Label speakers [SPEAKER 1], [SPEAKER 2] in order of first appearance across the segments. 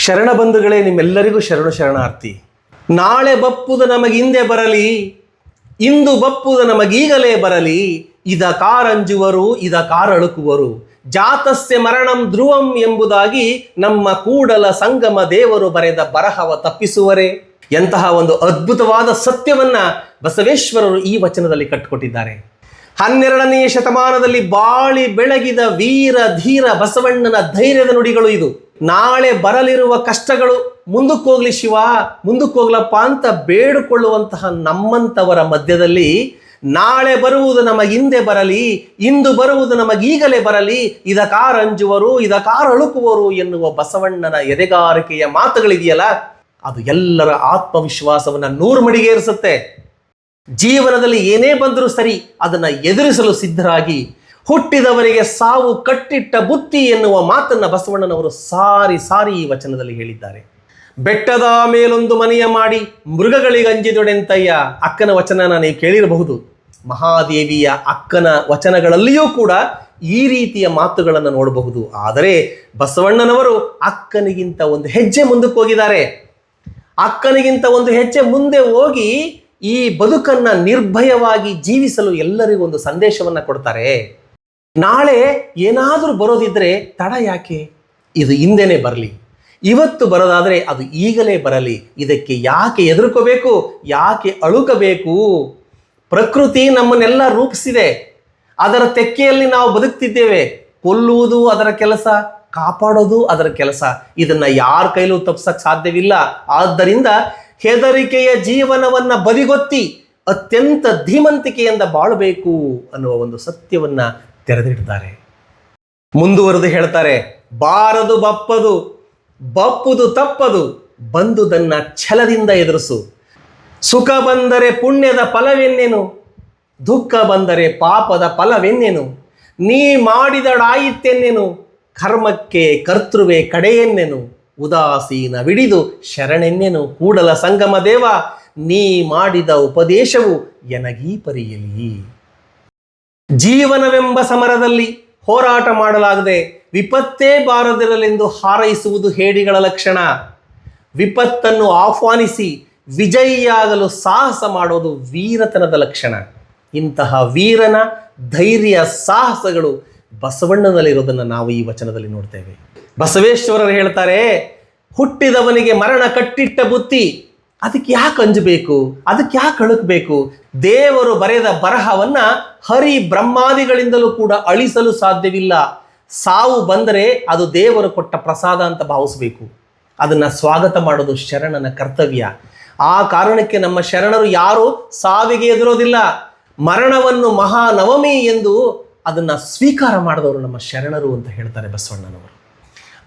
[SPEAKER 1] ಶರಣ ಬಂಧುಗಳೇ, ನಿಮ್ಮೆಲ್ಲರಿಗೂ ಶರಣು ಶರಣಾರ್ಥಿ. ನಾಳೆ ಬಪ್ಪುದು ನಮಗಿಂದೆ ಬರಲಿ, ಇಂದು ಬಪ್ಪುದು ನಮಗೀಗಲೇ ಬರಲಿ, ಇದ ಕಾರಂಜುವರು ಇದ ಕಾರಳುಕುವರು ಜಾತಸ್ಯ ಮರಣಂ ಧ್ರುವಂ ಎಂಬುದಾಗಿ ನಮ್ಮ ಕೂಡಲ ಸಂಗಮ ದೇವರು ಬರೆದ ಬರಹವ ತಪ್ಪಿಸುವರೆ. ಎಂತಹ ಒಂದು ಅದ್ಭುತವಾದ ಸತ್ಯವನ್ನ ಬಸವೇಶ್ವರರು ಈ ವಚನದಲ್ಲಿ ಕಟ್ಟಿಕೊಟ್ಟಿದ್ದಾರೆ ಹನ್ನೆರಡನೆಯ ಶತಮಾನದಲ್ಲಿ ಬಾಳಿ ಬೆಳಗಿದ ವೀರ, ಧೀರ ಬಸವಣ್ಣನ ಧೈರ್ಯದ ನುಡಿಗಳು ಇದು. ನಾಳೆ ಬರಲಿರುವ ಕಷ್ಟಗಳು ಮುಂದಕ್ಕೆ ಹೋಗ್ಲಿ ಶಿವ, ಮುಂದಕ್ಕೆ ಹೋಗ್ಲಪ್ಪ ಅಂತ ಬೇಡಿಕೊಳ್ಳುವಂತಹ ನಮ್ಮಂಥವರ ಮಧ್ಯದಲ್ಲಿ ನಾಳೆ ಬರುವುದು ಹಿಂದೆ ಬರಲಿ, ಇಂದು ಬರುವುದು ನಮಗೀಗಲೇ ಬರಲಿ ಇದ ಕಾರಂಜುವರು ಇದ ಕಾರಳುಕುವರು ಎನ್ನುವ ಬಸವಣ್ಣನ ಎದೆಗಾರಿಕೆಯ ಮಾತುಗಳಿದೆಯಲ್ಲ, ಅದು ಎಲ್ಲರ ಆತ್ಮವಿಶ್ವಾಸವನ್ನು ನೂರು ಮಡಿಗೇರಿಸುತ್ತೆ ಜೀವನದಲ್ಲಿ ಏನೇ ಬಂದರೂ ಸರಿ ಅದನ್ನು ಎದುರಿಸಲು ಸಿದ್ಧರಾಗಿ ಹುಟ್ಟಿದವರಿಗೆ ಸಾವು ಕಟ್ಟಿಟ್ಟ ಬುತ್ತಿ ಎನ್ನುವ ಮಾತನ್ನ ಬಸವಣ್ಣನವರು ಸಾರಿ ಸಾರಿ ಈ ವಚನದಲ್ಲಿ ಹೇಳಿದ್ದಾರೆ. ಬೆಟ್ಟದ ಮೇಲೊಂದು ಮನೆಯ ಮಾಡಿ ಮೃಗಗಳಿಗಂಜಿದೊಡೆಂತಯ್ಯ ಅಕ್ಕನ ವಚನನ ನೀವು ಕೇಳಿರಬಹುದು. ಮಹಾದೇವಿಯ ಅಕ್ಕನ ವಚನಗಳಲ್ಲಿಯೂ ಕೂಡ ಈ ರೀತಿಯ ಮಾತುಗಳನ್ನು ನೋಡಬಹುದು. ಆದರೆ ಬಸವಣ್ಣನವರು ಅಕ್ಕನಿಗಿಂತ ಒಂದು ಹೆಜ್ಜೆ ಮುಂದಕ್ಕೆ ಹೋಗಿದ್ದಾರೆ. ಅಕ್ಕನಿಗಿಂತ ಒಂದು ಹೆಜ್ಜೆ ಮುಂದೆ ಹೋಗಿ ಈ ಬದುಕನ್ನ ನಿರ್ಭಯವಾಗಿ ಜೀವಿಸಲು ಎಲ್ಲರಿಗೂ ಒಂದು ಸಂದೇಶವನ್ನ ಕೊಡ್ತಾರೆ. ನಾಳೆ ಏನಾದರೂ ಬರೋದಿದ್ರೆ ತಡ ಯಾಕೆ? ಇದು ಹಿಂದೆನೆ ಬರಲಿ. ಇವತ್ತು ಬರೋದಾದರೆ ಅದು ಈಗಲೇ ಬರಲಿ. ಇದಕ್ಕೆ ಯಾಕೆ ಎದುರ್ಕೋಬೇಕು ಯಾಕೆ ಅಳುಕಬೇಕು? ಪ್ರಕೃತಿ ನಮ್ಮನ್ನೆಲ್ಲ ರೂಪಿಸಿದೆ. ಅದರ ತೆಕ್ಕೆಯಲ್ಲಿ ನಾವು ಬದುಕ್ತಿದ್ದೇವೆ. ಕೊಲ್ಲುವುದು ಅದರ ಕೆಲಸ, ಕಾಪಾಡೋದು ಅದರ ಕೆಲಸ. ಇದನ್ನು ಯಾರ ಕೈಲೂ ತಪ್ಸಕ್ಕೆ ಸಾಧ್ಯವಿಲ್ಲ. ಆದ್ದರಿಂದ ಹೆದರಿಕೆಯ ಜೀವನವನ್ನು ಬದಿಗೊತ್ತಿ ಅತ್ಯಂತ ಧೀಮಂತಿಕೆಯಿಂದ ಬಾಳಬೇಕು ಅನ್ನುವ ಒಂದು ಸತ್ಯವನ್ನ ತೆರೆದಿಡ್ತಾರೆ ಮುಂದುವರೆದು ಹೇಳ್ತಾರೆ, ಬಾರದು ಬಪ್ಪದು, ಬಪ್ಪುದು ತಪ್ಪದು, ಬಂದುದನ್ನ ಛಲದಿಂದ ಎದುರಿಸು. ಸುಖ ಬಂದರೆ ಪುಣ್ಯದ ಫಲವೆನ್ನೇನು, ದುಃಖ ಬಂದರೆ ಪಾಪದ ಫಲವೆನ್ನೇನು. ನೀ ಮಾಡಿದಡಾಯಿತೆನ್ನೇನು ಕರ್ಮಕ್ಕೆ ಕರ್ತೃವೆ ಕಡೆಯೆನ್ನೆನು. ಉದಾಸೀನ ಬಿಡಿದು ಶರಣೆನ್ನೆನು. ಕೂಡಲ ಸಂಗಮ ದೇವ, ನೀ ಮಾಡಿದ ಉಪದೇಶವು ಎನಗೀ ಪರಿಯಲಿ. ಜೀವನವೆಂಬ ಸಮರದಲ್ಲಿ ಹೋರಾಟ ಮಾಡಲಾಗದೆ ವಿಪತ್ತೇ ಬಾರದಿರಲೆಂದು ಹಾರೈಸುವುದು ಹೇಡಿಗಳ ಲಕ್ಷಣ. ವಿಪತ್ತನ್ನು ಆಹ್ವಾನಿಸಿ ವಿಜಯಿಯಾಗಲು ಸಾಹಸ ಮಾಡೋದು ವೀರತನದ ಲಕ್ಷಣ. ಇಂತಹ ವೀರನ ಧೈರ್ಯ ಸಾಹಸಗಳು ಬಸವಣ್ಣನಲ್ಲಿರೋದನ್ನು ನಾವು ಈ ವಚನದಲ್ಲಿ ನೋಡ್ತೇವೆ. ಬಸವೇಶ್ವರರು ಹೇಳ್ತಾರೆ, ಹುಟ್ಟಿದವನಿಗೆ ಮರಣ ಕಟ್ಟಿಟ್ಟ ಬುತ್ತಿ ಅದಕ್ಕೆ ಯಾಕೆ ಅಂಜಬೇಕು? ಅದಕ್ಕೆ ಯಾಕೆ ಅಳುಕಬೇಕು? ದೇವರು ಬರೆದ ಬರಹವನ್ನ ಹರಿ ಬ್ರಹ್ಮಾದಿಗಳಿಂದಲೂ ಕೂಡ ಅಳಿಸಲು ಸಾಧ್ಯವಿಲ್ಲ. ಸಾವು ಬಂದರೆ ಅದು ದೇವರು ಕೊಟ್ಟ ಪ್ರಸಾದ ಅಂತ ಭಾವಿಸಬೇಕು. ಅದನ್ನ ಸ್ವಾಗತ ಮಾಡೋದು ಶರಣನ ಕರ್ತವ್ಯ. ಆ ಕಾರಣಕ್ಕೆ ನಮ್ಮ ಶರಣರು ಯಾರು ಸಾವಿಗೆ ಎದುರೋದಿಲ್ಲ. ಮರಣವನ್ನು ಮಹಾನವಮಿ ಎಂದು ಅದನ್ನ ಸ್ವೀಕಾರ ಮಾಡಿದವರು ನಮ್ಮ ಶರಣರು ಅಂತ ಹೇಳ್ತಾರೆ ಬಸವಣ್ಣನವರು.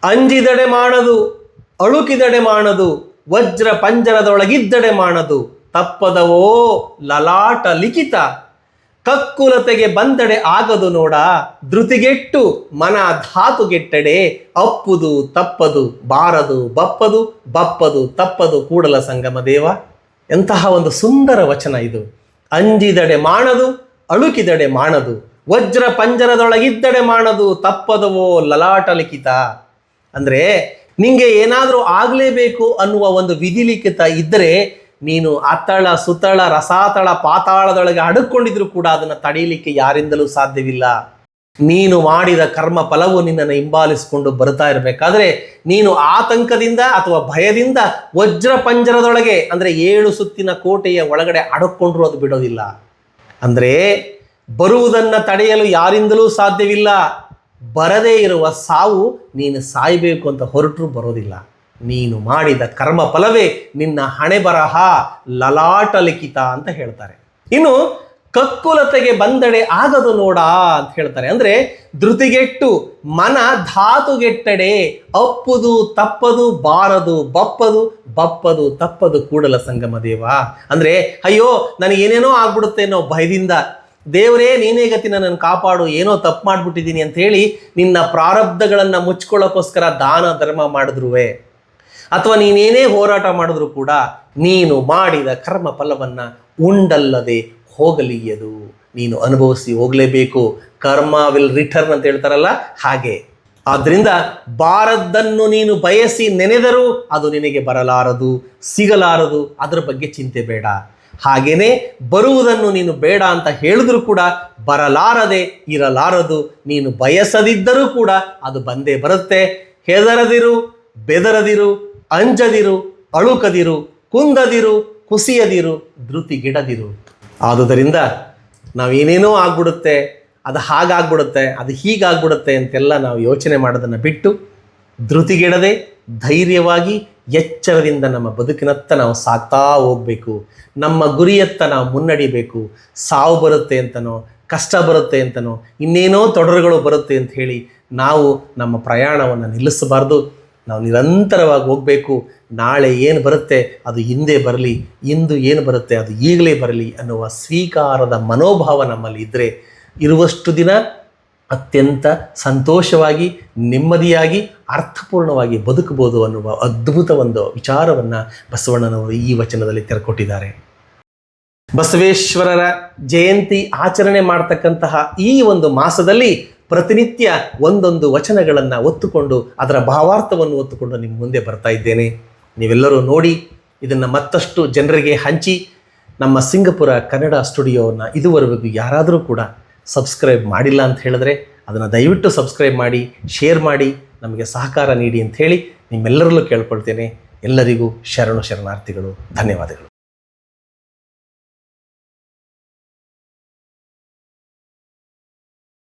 [SPEAKER 1] ಅಂಜಿದಡೆ ಮಾಡದು ಅಳುಕಿದಡೆ ಮಾಡದು ವಜ್ರ ಪಂಜರದೊಳಗಿದ್ದಡೆ ಮಾಡದು ತಪ್ಪದವೋ ಲಲಾಟ ಲಿಖಿತ. ಕಕ್ಕುಲತೆಗೆ ಬಂದಡೆ ಆಗದು ನೋಡ. ಧೃತಿಗೆಟ್ಟು ಮನ ಧಾತುಗೆಟ್ಟಡೆ ಅಪ್ಪುದು ತಪ್ಪದು, ಬಾರದು, ಬಪ್ಪದು ಬಪ್ಪದು, ತಪ್ಪದು ಕೂಡಲ ಸಂಗಮ ದೇವ. ಎಂತಹ ಒಂದು ಸುಂದರ ವಚನ ಇದು. ಅಂಜಿದಡೆ ಮಾಡದು ಅಳುಕಿದಡೆ ಮಾಡದು ವಜ್ರ ಪಂಜರದೊಳಗಿದ್ದಡೆ ಮಾಡದು ತಪ್ಪದವೋ ಲಲಾಟ ಲಿಖಿತ. ಅಂದ್ರೆ ನಿಂಗೆ ಏನಾದರೂ ಆಗಲೇಬೇಕು ಅನ್ನುವ ಒಂದು ವಿಧಿಲಿಖಿತ ಇದ್ದರೆ ನೀನು ಅತ್ತಳ, ಸುತ್ತಳ, ರಸಾತಳ, ಪಾತಾಳದೊಳಗೆ ಅಡುಕೊಂಡಿದ್ರು ಕೂಡ ಅದನ್ನು ತಡೆಯಲಿಕ್ಕೆ ಯಾರಿಂದಲೂ ಸಾಧ್ಯವಿಲ್ಲ. ನೀನು ಮಾಡಿದ ಕರ್ಮ ಫಲವು ನಿನ್ನನ್ನು ಹಿಂಬಾಲಿಸಿಕೊಂಡು ಬರ್ತಾ ಇರಬೇಕಾದ್ರೆ ನೀನು ಆತಂಕದಿಂದ ಅಥವಾ ಭಯದಿಂದ ವಜ್ರ ಪಂಜರದೊಳಗೆ ಅಂದರೆ ಏಳು ಸುತ್ತಿನ ಕೋಟೆಯ ಒಳಗಡೆ ಅಡಕೊಂಡ್ರು ಅದು ಬಿಡೋದಿಲ್ಲ. ಅಂದರೆ ಬರುವುದನ್ನು ತಡೆಯಲು ಯಾರಿಂದಲೂ ಸಾಧ್ಯವಿಲ್ಲ. ಬರದೇ ಇರುವ ಸಾವು ನೀನು ಸಾಯಬೇಕು ಅಂತ ಹೊರಟರು ಬರೋದಿಲ್ಲ. ನೀನು ಮಾಡಿದ ಕರ್ಮ ಫಲವೇ ನಿನ್ನ ಹಣೆ ಬರಹ ಲಲಾಟ ಅಂತ ಹೇಳ್ತಾರೆ. ಇನ್ನು ಕಕ್ಕುಲತೆಗೆ ಬಂದಡೆ ಆಗದು ನೋಡ ಅಂತ ಹೇಳ್ತಾರೆ. ಅಂದ್ರೆ ಧೃತಿಗೆಟ್ಟು, ಮನ ಧಾತುಗೆಟ್ಟಡೆ, ಅಪ್ಪುದು ತಪ್ಪದು ಬಾರದು ಬಪ್ಪದು ಬಪ್ಪದು ತಪ್ಪದು ಕೂಡಲ ಸಂಗಮ ದೇವ. ಅಂದ್ರೆ ಅಯ್ಯೋ ನನಗೆ ಏನೇನೋ ಆಗ್ಬಿಡುತ್ತೆ ಅನ್ನೋ ಭಯದಿಂದ ದೇವರೇ, ನೀನೇ ಗತಿ ನನ್ನನ್ನು ಕಾಪಾಡು, ಏನೋ ತಪ್ಪು ಮಾಡ್ಬಿಟ್ಟಿದ್ದೀನಿ ಅಂತ ಹೇಳಿ ನಿನ್ನ ಪ್ರಾರಬ್ಧಗಳನ್ನು ಮುಚ್ಕೊಳ್ಳೋಕ್ಕೋಸ್ಕರ ದಾನ, ಧರ್ಮ ಮಾಡಿದ್ರುವೆ. ಅಥವಾ ನೀನೇನೇ ಹೋರಾಟ ಮಾಡಿದ್ರು ಕೂಡ ನೀನು ಮಾಡಿದ ಕರ್ಮ ಫಲವನ್ನು ಉಂಡಲ್ಲದೆ ಹೋಗಲಿಯದು. ನೀನು ಅನುಭವಿಸಿ ಹೋಗಲೇಬೇಕು. ಕರ್ಮ ವಿಲ್ ರಿಟರ್ನ್ ಅಂತ ಹೇಳ್ತಾರಲ್ಲ ಹಾಗೆ. ಆದ್ದರಿಂದ ಬಾರದ್ದನ್ನು ನೀನು ಬಯಸಿ ನೆನೆದರೂ ಅದು ನಿನಗೆ ಬರಲಾರದು, ಸಿಗಲಾರದು. ಅದರ ಬಗ್ಗೆ ಚಿಂತೆ ಬೇಡ. ಹಾಗೇನೆ ಬರುವುದನ್ನು ನೀನು ಬೇಡ ಅಂತ ಹೇಳಿದ್ರು ಕೂಡ ಬರಲಾರದೆ ಇರಲಾರದು. ನೀನು ಬಯಸದಿದ್ದರೂ ಕೂಡ ಅದು ಬಂದೇ ಬರುತ್ತೆ. ಹೆದರದಿರು, ಬೆದರದಿರು, ಅಂಜದಿರು, ಅಳುಕದಿರು, ಕುಂದದಿರು, ಕುಸಿಯದಿರು, ಧೃತಿಗಿಡದಿರು. ಆದುದರಿಂದ ನಾವೇನೇನೋ ಆಗ್ಬಿಡುತ್ತೆ, ಅದು ಹಾಗಾಗ್ಬಿಡುತ್ತೆ, ಅದು ಹೀಗಾಗ್ಬಿಡುತ್ತೆ ಅಂತೆಲ್ಲ ನಾವು ಯೋಚನೆ ಮಾಡೋದನ್ನು ಬಿಟ್ಟು ಧೃತಿಗೆಡದೆ ಧೈರ್ಯವಾಗಿ ಎಚ್ಚರದಿಂದ ನಮ್ಮ ಬದುಕಿನತ್ತ ನಾವು ಸಾಗ್ತಾ ಹೋಗಬೇಕು. ನಮ್ಮ ಗುರಿಯತ್ತ ನಾವು ಮುನ್ನಡಿಬೇಕು. ಸಾವು ಬರುತ್ತೆ ಅಂತನೋ, ಕಷ್ಟ ಬರುತ್ತೆ ಅಂತನೋ, ಇನ್ನೇನೋ ತೊಡರುಗಳು ಬರುತ್ತೆ ಅಂತ ಹೇಳಿ ನಾವು ನಮ್ಮ ಪ್ರಯಾಣವನ್ನು ನಿಲ್ಲಿಸಬಾರ್ದು. ನಾವು ನಿರಂತರವಾಗಿ ಹೋಗಬೇಕು. ನಾಳೆ ಏನು ಬರುತ್ತೆ, ಅದು ಹಿಂದೆ ಬರಲಿ, ಇಂದು ಏನು ಬರುತ್ತೆ, ಅದು ಈಗಲೇ ಬರಲಿ ಅನ್ನುವ ಸ್ವೀಕಾರದ ಮನೋಭಾವ ನಮ್ಮಲ್ಲಿ ಇದ್ದರೆ ಇರುವಷ್ಟು ದಿನ ಅತ್ಯಂತ ಸಂತೋಷವಾಗಿ, ನೆಮ್ಮದಿಯಾಗಿ, ಅರ್ಥಪೂರ್ಣವಾಗಿ ಬದುಕಬಹುದು ಅನ್ನುವ ಅದ್ಭುತ ಒಂದು ವಿಚಾರವನ್ನು ಬಸವಣ್ಣನವರು ಈ ವಚನದಲ್ಲಿ ತೆರೆಕೊಟ್ಟಿದ್ದಾರೆ. ಬಸವೇಶ್ವರರ ಜಯಂತಿ ಆಚರಣೆ ಮಾಡ್ತಕ್ಕಂತಹ ಈ ಒಂದು ಮಾಸದಲ್ಲಿ ಪ್ರತಿನಿತ್ಯ ಒಂದೊಂದು ವಚನಗಳನ್ನು ಒತ್ತುಕೊಂಡು, ಅದರ ಭಾವಾರ್ಥವನ್ನು ಒತ್ತುಕೊಂಡು ನಿಮ್ಮ ಮುಂದೆ ಬರ್ತಾ ಇದ್ದೇನೆ. ನೀವೆಲ್ಲರೂ ನೋಡಿ, ಇದನ್ನು ಮತ್ತಷ್ಟು ಜನರಿಗೆ ಹಂಚಿ, ನಮ್ಮ ಸಿಂಗಪುರ ಕನ್ನಡ ಸ್ಟುಡಿಯೋವನ್ನು ಇದುವರೆಗೂ ಯಾರಾದರೂ ಕೂಡ ಸಬ್ಸ್ಕ್ರೈಬ್ ಮಾಡಿಲ್ಲ ಅಂತ ಹೇಳಿದ್ರೆ ಅದನ್ನು ದಯವಿಟ್ಟು ಸಬ್ಸ್ಕ್ರೈಬ್ ಮಾಡಿ ಶೇರ್ ಮಾಡಿ, ನಮಗೆ ಸಹಕಾರ ನೀಡಿ ಅಂತ ಹೇಳಿ ನಿಮ್ಮೆಲ್ಲರಲ್ಲೂ ಕೇಳ್ಕೊಳ್ತೇನೆ. ಎಲ್ಲರಿಗೂ ಶರಣು ಶರಣಾರ್ಥಿಗಳು, ಧನ್ಯವಾದಗಳು.